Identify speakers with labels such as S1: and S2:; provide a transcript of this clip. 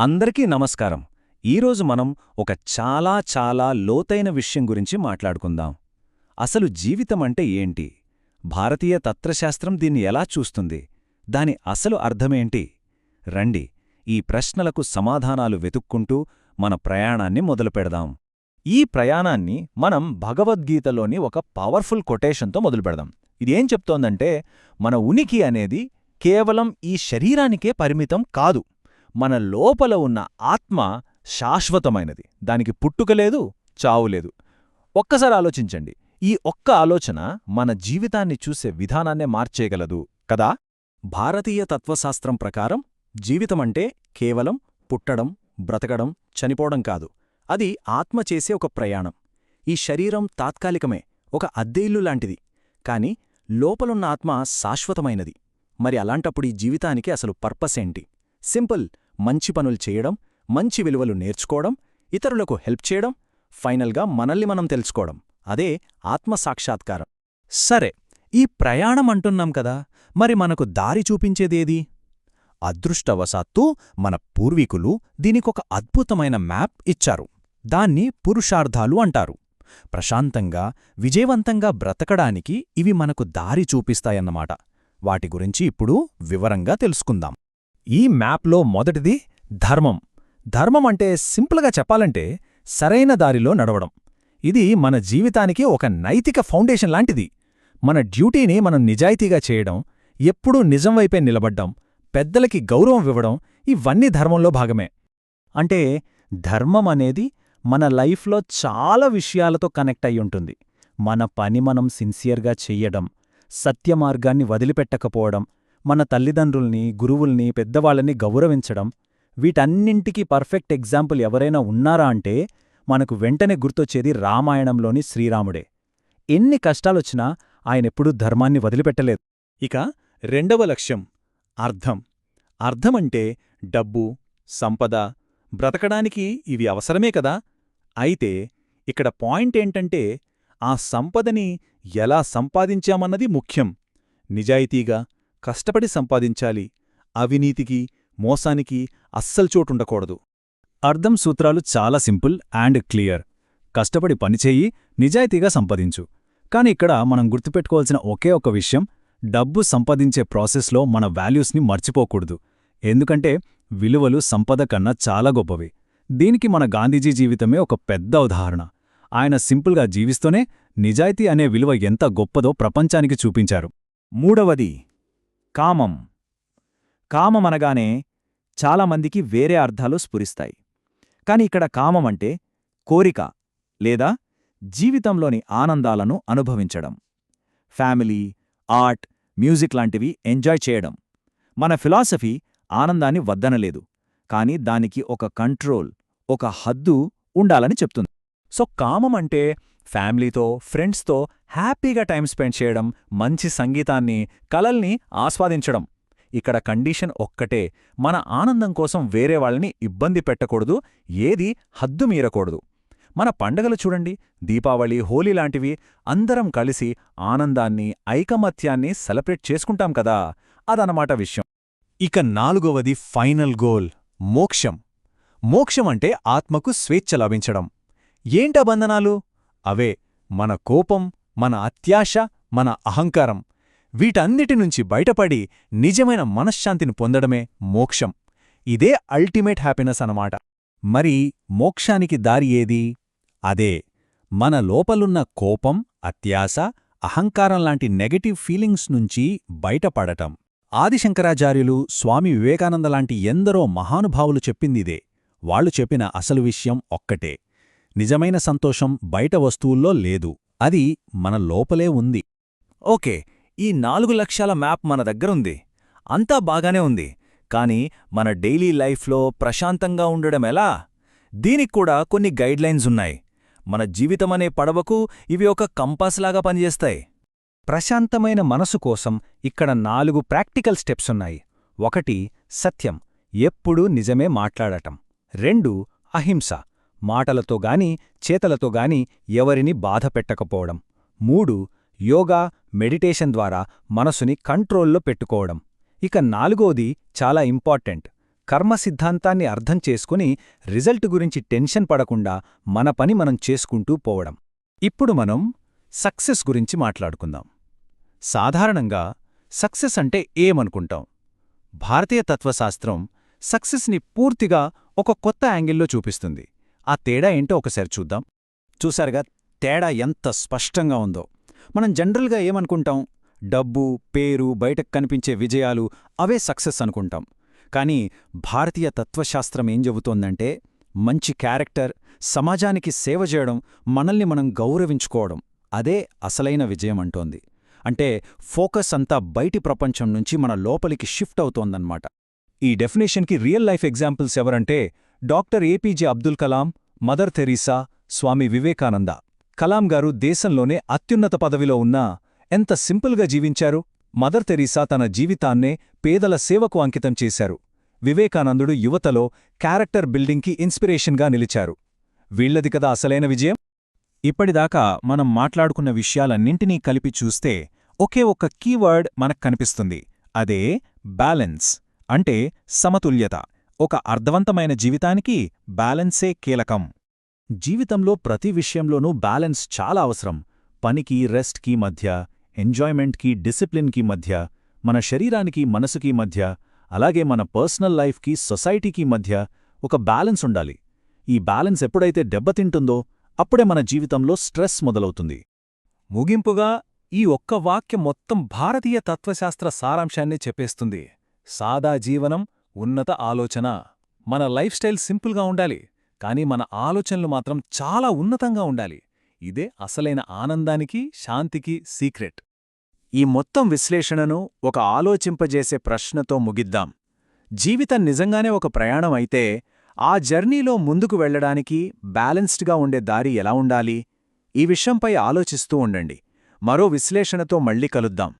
S1: అందరికీ నమస్కారం. ఈరోజు మనం ఒక చాలా చాలా లోతైన విషయం గురించి మాట్లాడుకుందాం. అసలు జీవితమంటే ఏంటి? భారతీయ తత్వశాస్త్రం దీన్ని ఎలా చూస్తుంది? దాని అసలు అర్థమేంటి? రండి ఈ ప్రశ్నలకు సమాధానాలు వెతుక్కుంటూ మన ప్రయాణాన్ని మొదలుపెడదాం
S2: ఈ ప్రయాణాన్ని మనం భగవద్గీతలోని ఒక పవర్ఫుల్ కొటేషన్తో మొదలుపెడదాం ఇదేం చెప్తోందంటే మన ఉనికి అనేది కేవలం ఈ శరీరానికే పరిమితం కాదు. మన లోపల ఉన్న ఆత్మ శాశ్వతమైనది. దానికి పుట్టుక లేదు చావు లేదు. ఒక్కసారి ఆలోచించండి. ఈ ఒక్క ఆలోచన మన జీవితాన్ని చూసే విధానాన్నే మార్చేయగలదు కదా?
S1: భారతీయ తత్వశాస్త్రం ప్రకారం జీవితమంటే కేవలం పుట్టడం బ్రతకడం చనిపోవడం కాదు. అది ఆత్మ చేసే ఒక ప్రయాణం. ఈ శరీరం తాత్కాలికమే ఒక అద్దెయిల్లు లాంటిది. కాని లోపలున్న ఆత్మ శాశ్వతమైనది. మరి అలాంటప్పుడు ఈ జీవితానికి అసలు పర్పస్ ఏంటి? సింపుల్. మంచి పనులు చేయడం మంచి విలువలు నేర్చుకోవడం ఇతరులకు హెల్ప్ చేయడం ఫైనల్గా మనల్ని మనం తెలుసుకోవడం. అదే ఆత్మసాక్షాత్కారం
S2: సరే ఈ ప్రయాణం అంటున్నాం కదా మరి మనకు దారి చూపించేదేది? అదృష్టవశాత్తు మన పూర్వీకులు దీనికొక అద్భుతమైన మ్యాప్ ఇచ్చారు. దాన్ని పురుషార్థాలు అంటారు. ప్రశాంతంగా విజయవంతంగా బ్రతకడానికి ఇవి మనకు దారి చూపిస్తాయన్నమాట. వాటి గురించి ఇప్పుడు వివరంగా తెలుసుకుందాం. ఈ మ్యాప్లో మొదటిది ధర్మం. ధర్మం అంటే సింపుల్గా చెప్పాలంటే సరైన దారిలో నడవడం. ఇది మన జీవితానికి ఒక నైతిక ఫౌండేషన్ లాంటిది. మన డ్యూటీని మనం నిజాయితీగా చేయడం ఎప్పుడూ నిజం వైపే నిలబడ్డం పెద్దలకి గౌరవం ఇవ్వడం ఇవన్నీ ధర్మంలో భాగమే. అంటే ధర్మం అనేది మన లైఫ్లో చాలా విషయాలతో కనెక్ట్ అయి ఉంటుంది. మన పని మనం సిన్సియర్గా చెయ్యడం సత్యమార్గాన్ని వదిలిపెట్టకపోవడం మన తల్లిదండ్రుల్ని గురువుల్ని పెద్దవాళ్ళని గౌరవించడం వీటన్నింటికీ పర్ఫెక్ట్ ఎగ్జాంపుల్ ఎవరైనా ఉన్నారా అంటే మనకు వెంటనే గుర్తొచ్చేది రామాయణంలోని శ్రీరాముడే. ఎన్ని కష్టాలొచ్చినా ఆయనెప్పుడూ ధర్మాన్ని వదిలిపెట్టలేదు. ఇక రెండవ లక్ష్యం అర్థం. అర్థమంటే డబ్బు సంపద బ్రతకడానికి ఇవి అవసరమే కదా. అయితే ఇక్కడ పాయింట్ ఏంటంటే ఆ సంపదని ఎలా సంపాదించామన్నది ముఖ్యం. నిజాయితీగా కష్టపడి సంపాదించాలి. అవినీతికి మోసానికి అస్సలు చోటుండకూడదు. అర్థం సూత్రాలు చాలా సింపుల్ అండ్ క్లియర్. కష్టపడి పనిచేయి నిజాయితీగా సంపాదించు. కాని ఇక్కడ మనం గుర్తుపెట్టుకోవాల్సిన ఒకే ఒక విషయం డబ్బు సంపాదించే ప్రాసెస్లో మన వాల్యూస్ని మర్చిపోకూడదు. ఎందుకంటే విలువలు సంపద కన్నా చాలా గొప్పవి. దీనికి మన గాంధీజీ జీవితమే ఒక పెద్ద ఉదాహరణ. ఆయన సింపుల్గా జీవిస్తూనే నిజాయితీ అనే విలువ ఎంత గొప్పదో ప్రపంచానికి చూపించారు. మూడవది కామం. కామమనగానే చాలామందికి వేరే అర్థాలు స్ఫురిస్తాయి. కాని ఇక్కడ కామమంటే కోరిక లేదా జీవితంలోని ఆనందాలను అనుభవించడం. ఫ్యామిలీ ఆర్ట్ మ్యూజిక్ లాంటివి ఎంజాయ్ చేయడం. మన ఫిలాసఫీ ఆనందాన్ని వద్దనలేదు. కాని దానికి ఒక కంట్రోల్ ఒక హద్దు ఉండాలని చెప్తుంది. సో కామం అంటే ఫ్యామిలీతో ఫ్రెండ్స్తో హ్యాపీగా టైం స్పెండ్ చేయడం మంచి సంగీతాన్ని కలల్ని ఆస్వాదించడం. ఇక్కడ కండీషన్ ఒక్కటే మన ఆనందం కోసం వేరే వాళ్ళని ఇబ్బంది పెట్టకూడదు ఏది హద్దు మీరకూడదు. మన పండగలు చూడండి దీపావళి హోలీ లాంటివి అందరం కలిసి ఆనందాన్ని ఐకమత్యాన్ని సెలబ్రేట్ చేసుకుంటాం కదా అదనమాట విషయం. ఇక నాలుగవది ఫైనల్ గోల్ మోక్షం. మోక్షం అంటే ఆత్మకు స్వేచ్ఛ లభించడం. ఏంటా బంధనాలు? అవే మన కోపం మన అత్యాశ మన అహంకారం. వీటన్నిటి నుంచి బయటపడి నిజమైన మనశ్శాంతిని పొందడమే మోక్షం. ఇదే అల్టిమేట్ హ్యాపీనెస్ అనమాట మరి మోక్షానికి దారి ఏది? అదే మన లోపలున్న కోపం అత్యాశ అహంకారం లాంటి నెగటివ్ ఫీలింగ్స్ నుంచి బయటపడటం. ఆదిశంకరాచార్యులు స్వామి వివేకానంద లాంటి ఎందరో మహానుభావులు చెప్పిందిదే. వాళ్ళు చెప్పిన అసలు విషయం ఒక్కటే. నిజమైన సంతోషం బయట వస్తువుల్లో లేదు. అది మన లోపలే ఉంది. ఓకే ఈ నాలుగు లక్షల మ్యాప్ మన దగ్గరుంది. అంతా బాగానే ఉంది. కాని మన డైలీ లైఫ్లో ప్రశాంతంగా ఉండడం ఎలా? దీనిక్కూడా కొన్ని గైడ్లైన్స్ ఉన్నాయి. మన జీవితమనే పడవకు ఇవి ఒక కంపాస్లాగా పనిచేస్తాయి. ప్రశాంతమైన మనసు కోసం ఇక్కడ నాలుగు ప్రాక్టికల్ స్టెప్స్ ఉన్నాయి. ఒకటి సత్యం. ఎప్పుడూ నిజమే మాట్లాడటం. రెండు అహింస. మాటలతోగాని చేతలతోగాని ఎవరిని బాధపెట్టకపోవడం మూడు యోగా మెడిటేషన్ ద్వారా మనసుని కంట్రోల్లో పెట్టుకోవడం. ఇక నాలుగోది చాలా ఇంపార్టెంట్. కర్మ సిద్ధాంతాన్ని అర్థం చేసుకుని రిజల్ట్ గురించి టెన్షన్ పడకుండా మన పని మనం చేసుకుంటూ పోవడం. ఇప్పుడు మనం సక్సెస్ గురించి మాట్లాడుకుందాం. సాధారణంగా సక్సెస్ అంటే ఏమనుకుంటాం? భారతీయ తత్వశాస్త్రం సక్సెస్ని పూర్తిగా ఒక కొత్త యాంగిల్లో చూపిస్తుంది. ఆ తేడా ఏంటో ఒకసారి చూద్దాం.
S1: చూశారుగా తేడా ఎంత స్పష్టంగా ఉందో. మనం జనరల్గా ఏమనుకుంటాం? డబ్బు పేరు బయటకు కనిపించే విజయాలు అవే సక్సెస్ అనుకుంటాం. కానీ భారతీయ తత్వశాస్త్రం ఏం చెబుతోందంటే మంచి క్యారెక్టర్ సమాజానికి సేవ చేయడం మనల్ని మనం గౌరవించుకోవడం అదే అసలైన విజయం అంటోంది. అంటే ఫోకస్ అంతా బయటి ప్రపంచం నుంచి మన లోపలికి షిఫ్ట్ అవుతోందన్నమాట.
S2: ఈ డెఫినేషన్కి రియల్ లైఫ్ ఎగ్జాంపుల్స్ ఎవరంటే doctor APJ Abdul Kalam Mother Teresa Swami Vivekananda. Kalam garu దేశంలోనే అత్యున్నత పదవిలో ఉన్నా ఎంత సింపుల్గా జీవించారు? మదర్ థెరీసా తన జీవితాన్నే పేదల సేవకు అంకితం చేశారు. వివేకానందుడు యువతలో క్యారెక్టర్ బిల్డింగ్కి ఇన్స్పిరేషన్గా నిలిచారు. వీళ్ళది కదా అసలైన విజయం? ఇప్పటిదాకా మనం మాట్లాడుకున్న విషయాలన్నింటినీ కలిపి చూస్తే ఒకే ఒక్క కీవర్డ్ మనకు కనిపిస్తుంది. అదే బ్యాలెన్స్ అంటే సమతుల్యత. ఒక అర్థవంతమైన జీవితానికి బ్యాలెన్సే కీలకం.
S1: జీవితంలో ప్రతి విషయంలోనూ బ్యాలెన్స్ చాలా అవసరం. పనికి రెస్ట్కి మధ్య ఎంజాయ్మెంట్కి డిసిప్లిన్కి మధ్య మన శరీరానికి మనసుకి మధ్య అలాగే మన పర్సనల్ లైఫ్కి సొసైటీకి మధ్య ఒక బ్యాలెన్స్ ఉండాలి. ఈ బ్యాలెన్స్ ఎప్పుడైతే దెబ్బతింటుందో అప్పుడే మన జీవితంలో స్ట్రెస్ మొదలవుతుంది.
S2: ముగింపుగా ఈ ఒక్క వాక్యం మొత్తం భారతీయ తత్వశాస్త్ర సారాంశాన్ని చెప్పేస్తుంది. సాదా జీవనం ఉన్నత ఆలోచన. మన లైఫ్ స్టైల్ సింపుల్గా ఉండాలి కానీ మన ఆలోచనలు మాత్రం చాలా ఉన్నతంగా ఉండాలి. ఇదే అసలైన ఆనందానికి శాంతికి సీక్రెట్.
S1: ఈ మొత్తం విశ్లేషణను ఒక ఆలోచింపజేసే ప్రశ్నతో ముగిద్దాం. జీవితం నిజంగానే ఒక ప్రయాణం అయితే ఆ జర్నీలో ముందుకు వెళ్ళడానికి బ్యాలెన్స్డ్గా ఉండే దారి ఎలా ఉండాలి? ఈ విషయంపై ఆలోచిస్తూ ఉండండి. మరో విశ్లేషణతో మళ్ళీ కలుద్దాం.